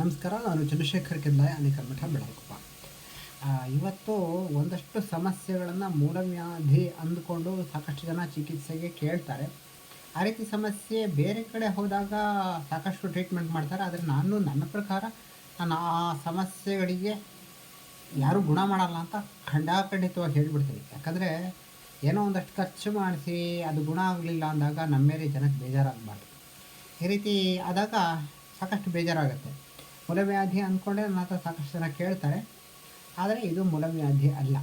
ನಮಸ್ಕಾರ, ನಾನು ಚಂದ್ರಶೇಖರ್ ಕೆದ್ಲಾಯ ಅನೇಕಲ್ಮಠ ಬೆಳಗುಪ್ಪ. ಇವತ್ತು ಒಂದಷ್ಟು ಸಮಸ್ಯೆಗಳನ್ನು ಮೂಲವ್ಯಾಧಿ ಅಂದುಕೊಂಡು ಸಾಕಷ್ಟು ಜನ ಚಿಕಿತ್ಸೆಗೆ ಕೇಳ್ತಾರೆ. ಆ ರೀತಿ ಸಮಸ್ಯೆ ಬೇರೆ ಕಡೆ ಹೋದಾಗ ಸಾಕಷ್ಟು ಟ್ರೀಟ್ಮೆಂಟ್ ಮಾಡ್ತಾರೆ. ಆದರೆ ನಾನು, ನನ್ನ ಪ್ರಕಾರ ನಾನು ಆ ಸಮಸ್ಯೆಗಳಿಗೆ ಯಾರೂ ಗುಣ ಮಾಡಲ್ಲ ಅಂತ ಖಂಡಾಖಂಡಿತವಾಗಿ ಹೇಳಿಬಿಡ್ತೀನಿ. ಯಾಕಂದರೆ ಏನೋ ಒಂದಷ್ಟು ಖರ್ಚು ಮಾಡಿಸಿ ಅದು ಗುಣ ಆಗಲಿಲ್ಲ ಅಂದಾಗ ನಮ್ಮ ಮೇಲೆ ಜನಕ್ಕೆ ಬೇಜಾರಾಗಬಾರ್ದು. ಈ ರೀತಿ ಆದಾಗ ಸಾಕಷ್ಟು ಬೇಜಾರಾಗುತ್ತೆ. ಮೂಲವ್ಯಾಧಿ ಅಂದ್ಕೊಂಡೆ ನನ್ನ ಹತ್ರ ಸಾಕಷ್ಟು ಜನ ಕೇಳ್ತಾರೆ. ಆದರೆ ಇದು ಮೂಲವ್ಯಾಧಿ ಅಲ್ಲ.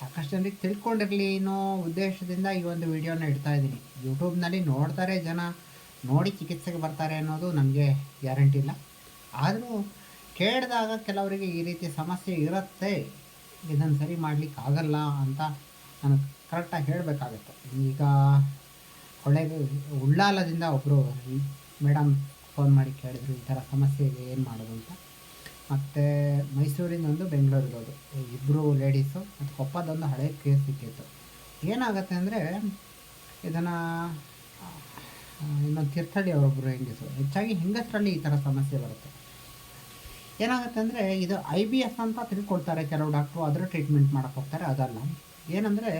ಸಾಕಷ್ಟು ಜನರಿಗೆ ತಿಳ್ಕೊಂಡಿರಲಿ ಅನ್ನೋ ಉದ್ದೇಶದಿಂದ ಈ ಒಂದು ವಿಡಿಯೋನ ಇಡ್ತಾ ಇದ್ದೀನಿ. ಯೂಟ್ಯೂಬ್ನಲ್ಲಿ ನೋಡ್ತಾರೆ ಜನ, ನೋಡಿ ಚಿಕಿತ್ಸೆಗೆ ಬರ್ತಾರೆ ಅನ್ನೋದು ನಮಗೆ ಗ್ಯಾರಂಟಿ ಇಲ್ಲ. ಆದರೂ ಕೇಳಿದಾಗ ಕೆಲವರಿಗೆ ಈ ರೀತಿ ಸಮಸ್ಯೆ ಇರುತ್ತೆ, ಇದನ್ನು ಸರಿ ಮಾಡಲಿಕ್ಕೆ ಆಗಲ್ಲ ಅಂತ ನಾನು ಕರೆಕ್ಟಾಗಿ ಹೇಳಬೇಕಾಗತ್ತೆ. ಈಗ ಹೊಳೆ ಉಳ್ಳಾಲದಿಂದ ಒಬ್ಬರು ಮೇಡಮ್ ಫೋನ್ ಮಾಡಿ ಕೇಳಿದ್ರು, ಈ ಥರ ಸಮಸ್ಯೆ ಇದೆ, ಏನು ಮಾಡೋದು ಅಂತ. ಮತ್ತು ಮೈಸೂರಿಂದೊಂದು ಬೆಂಗಳೂರಿಗೋದು ಇಬ್ಬರು ಲೇಡೀಸು ಮತ್ತು ಕೊಪ್ಪದೊಂದು ಹಳೆ ಕೇಸ್ ಸಿಕ್ಕಿತ್ತು. ಏನಾಗುತ್ತೆ ಅಂದರೆ, ಇದನ್ನು ಇನ್ನೊಂದು ತೀರ್ಥಳ್ಳಿ ಅವರೊಬ್ಬರು ಹೆಂಗಸು ಹೆಚ್ಚಾಗಿ ಹೆಂಗಸರಲ್ಲಿ ಈ ಥರ ಸಮಸ್ಯೆ ಬರುತ್ತೆ. ಏನಾಗುತ್ತೆ ಅಂದರೆ, ಇದು ಐ ಬಿ ಎಸ್ ಅಂತ ತಿಳ್ಕೊಳ್ತಾರೆ, ಕೆಲವು ಡಾಕ್ಟ್ರು ಅದರ ಟ್ರೀಟ್ಮೆಂಟ್ ಮಾಡೋಕ್ಕೆ ಹೋಗ್ತಾರೆ, ಅದಲ್ಲ. ಏನಂದರೆ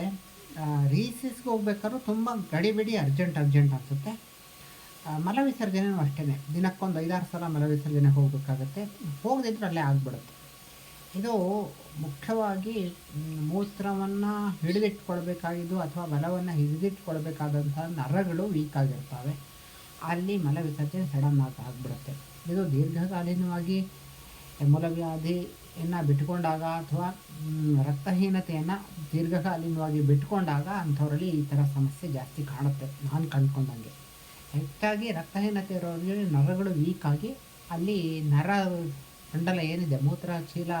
ರೀಸಿಸ್ಗೆ ಹೋಗ್ಬೇಕಾದ್ರೂ ತುಂಬ ಗಡಿಬಿಡಿ ಅರ್ಜೆಂಟ್ ಅರ್ಜೆಂಟ್ ಅನಿಸುತ್ತೆ. ಮಲ ವಿಸರ್ಜನೆಯೂ ಅಷ್ಟೇ ದಿನಕ್ಕೊಂದು ಐದಾರು ಸಲ ಮಲ ವಿಸರ್ಜನೆ ಹೋಗಬೇಕಾಗತ್ತೆ. ಹೋಗದಿದ್ರೆ ಅಲ್ಲೇ ಆಗ್ಬಿಡುತ್ತೆ. ಇದು ಮುಖ್ಯವಾಗಿ ಮೂತ್ರವನ್ನು ಹಿಡಿದಿಟ್ಕೊಳ್ಬೇಕಾಗಿದ್ದು ಅಥವಾ ಮಲವನ್ನು ಹಿಡಿದಿಟ್ಕೊಳ್ಬೇಕಾದಂಥ ನರಗಳು ವೀಕ್ ಆಗಿರ್ತವೆ. ಅಲ್ಲಿ ಮಲ ವಿಸರ್ಜನೆ ಸಡನ್ ಆಗಿ ಆಗಿಬಿಡುತ್ತೆ. ಇದು ದೀರ್ಘಕಾಲೀನವಾಗಿ ಮೂಲವ್ಯಾಧಿಯನ್ನು ಬಿಟ್ಕೊಂಡಾಗ ಅಥವಾ ರಕ್ತಹೀನತೆಯನ್ನು ದೀರ್ಘಕಾಲೀನವಾಗಿ ಬಿಟ್ಕೊಂಡಾಗ ಅಂಥವರಲ್ಲಿ ಈ ಥರ ಸಮಸ್ಯೆ ಜಾಸ್ತಿ ಕಾಣುತ್ತೆ. ನಾನು ಕಂಡ್ಕೊಂಡಂಗೆ. ಹೆಚ್ಚಾಗಿ ರಕ್ತಹೀನತೆ ಇರೋರಿಗೆ ನರಗಳು ವೀಕ್ ಆಗಿ ಅಲ್ಲಿ ನರ ಮಂಡಲ ಏನಿದೆ, ಮೂತ್ರ, ಚೀಲ,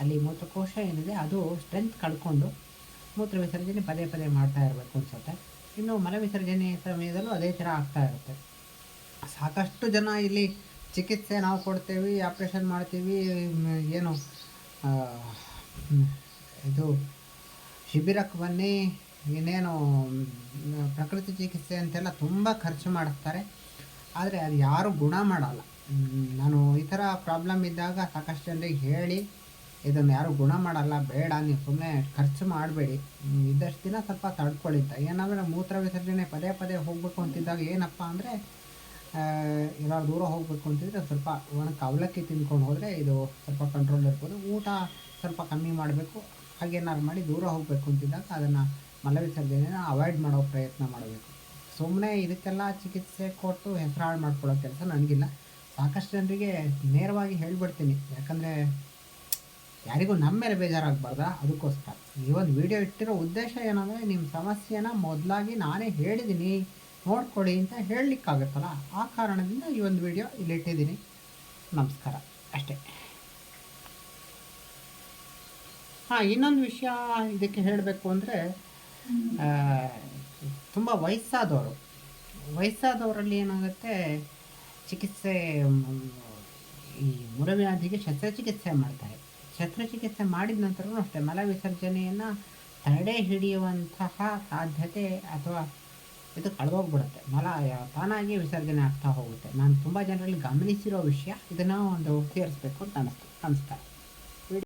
ಅಲ್ಲಿ ಮೂತ್ರಕೋಶ ಏನಿದೆ, ಅದು ಸ್ಟ್ರೆಂತ್ ಕಳ್ಕೊಂಡು ಮೂತ್ರ ವಿಸರ್ಜನೆ ಪದೇ ಪದೇ ಮಾಡ್ತಾ ಇರಬೇಕು ಅನ್ಸುತ್ತೆ. ಇನ್ನು ಮಲ ವಿಸರ್ಜನೆ ಸಮಯದಲ್ಲೂ ಅದೇ ಥರ ಆಗ್ತಾ ಇರುತ್ತೆ. ಸಾಕಷ್ಟು ಜನ ಇಲ್ಲಿ ಚಿಕಿತ್ಸೆ ನಾವು ಕೊಡ್ತೇವೆ ಆಪ್ರೇಷನ್ ಮಾಡ್ತೀವಿ ಏನು ಇದು ಶಿಬಿರಕ್ಕೆ ಬನ್ನಿ, ಇನ್ನೇನು ಪ್ರಕೃತಿ ಚಿಕಿತ್ಸೆ ಅಂತೆಲ್ಲ ತುಂಬ ಖರ್ಚು ಮಾಡಿಸ್ತಾರೆ ಆದರೆ ಅದು ಯಾರು ಗುಣ ಮಾಡಲ್ಲ. ನಾನು ಈ ಥರ ಪ್ರಾಬ್ಲಮ್ ಇದ್ದಾಗ ಸಾಕಷ್ಟು ಜನರಿಗೆ ಹೇಳಿ, ಇದನ್ನು ಯಾರು ಗುಣ ಮಾಡಲ್ಲ, ಬೇಡ, ನೀವು ಸುಮ್ಮನೆ ಖರ್ಚು ಮಾಡಬೇಡಿ. ಇದ್ದಷ್ಟು ದಿನ ಸ್ವಲ್ಪ ತಡ್ಕೊಳ್ಳಿದ್ದ ಏನಂದರೆ ಮೂತ್ರ ವಿಸರ್ಜನೆ ಪದೇ ಪದೇ ಹೋಗಬೇಕು ಅಂತಿದ್ದಾಗ ಏನಪ್ಪ ಅಂದರೆ ಎಲ್ಲರೂ ದೂರ ಹೋಗಬೇಕು ಅಂತಿದ್ರೆ ಸ್ವಲ್ಪ ಒಣಕ್ಕೆ ಅವಲಕ್ಕಿ ತಿನ್ಕೊಂಡು ಹೋದರೆ ಇದು ಸ್ವಲ್ಪ ಕಂಟ್ರೋಲ್ ಇರ್ಬೋದು. ಊಟ ಸ್ವಲ್ಪ ಕಮ್ಮಿ ಮಾಡಬೇಕು. ಹಾಗೇನಾದ್ರು ಮಾಡಿ ದೂರ ಹೋಗಬೇಕು ಅಂತಿದ್ದಾಗ ಅದನ್ನು ಮಲ ವಿಸರ್ಜನೆನ ಅವಾಯ್ಡ್ ಮಾಡೋ ಪ್ರಯತ್ನ ಮಾಡಬೇಕು. ಸುಮ್ಮನೆ ಇದಕ್ಕೆಲ್ಲ ಚಿಕಿತ್ಸೆ ಕೊಟ್ಟು ಹೆಸರು ಹಾಳು ಮಾಡ್ಕೊಳ್ಳೋ ಕೆಲಸ ನನಗಿಲ್ಲ. ಸಾಕಷ್ಟು ಜನರಿಗೆ ನೇರವಾಗಿ ಹೇಳಿಬಿಡ್ತೀನಿ. ಯಾಕಂದರೆ ಯಾರಿಗೂ ನಮ್ಮ ಮೇಲೆ ಬೇಜಾರಾಗಬಾರ್ದ? ಅದಕ್ಕೋಸ್ಕರ. ಈ ಒಂದು ವಿಡಿಯೋ ಇಟ್ಟಿರೋ ಉದ್ದೇಶ ಏನಂದರೆ ನಿಮ್ಮ ಸಮಸ್ಯೆನ ಮೊದಲಾಗಿ ನಾನೇ ಹೇಳಿದ್ದೀನಿ ನೋಡ್ಕೊಳ್ಳಿ ಅಂತ ಹೇಳಲಿಕ್ಕಾಗತ್ತಲ್ಲ? ಆ ಕಾರಣದಿಂದ ಈ ಒಂದು ವಿಡಿಯೋ ಇಲ್ಲಿ ಇಟ್ಟಿದ್ದೀನಿ. ನಮಸ್ಕಾರ. ಅಷ್ಟೇ. ಹಾಂ, ಇನ್ನೊಂದು ವಿಷಯ ಇದಕ್ಕೆ ಹೇಳಬೇಕು ಅಂದರೆ ತುಂಬ ವಯಸ್ಸಾದವರು. ವಯಸ್ಸಾದವರಲ್ಲಿ ಏನಾಗುತ್ತೆ, ಚಿಕಿತ್ಸೆ ಈ ಮುರವ್ಯಾಧಿಗೆ ಶಸ್ತ್ರಚಿಕಿತ್ಸೆ ಮಾಡ್ತಾರೆ. ಶಸ್ತ್ರಚಿಕಿತ್ಸೆ ಮಾಡಿದ ನಂತರವೂ ಅಷ್ಟೇ ಮಲ ವಿಸರ್ಜನೆಯನ್ನು ತಡೆ ಹಿಡಿಯುವಂತಹ ಸಾಧ್ಯತೆ ಅಥವಾ ಇದು ಕಳೆದೋಗ್ಬಿಡುತ್ತೆ. ಮಲ ತಾನಾಗಿ ವಿಸರ್ಜನೆ ಆಗ್ತಾ ಹೋಗುತ್ತೆ. ನಾನು ತುಂಬ ಜನರಲ್ಲಿ ಗಮನಿಸಿರೋ ವಿಷಯ, ಇದನ್ನು ಒಂದು ಸೇರಿಸ್ಬೇಕು ಅಂತ ಅನ್ನಿಸ್ತು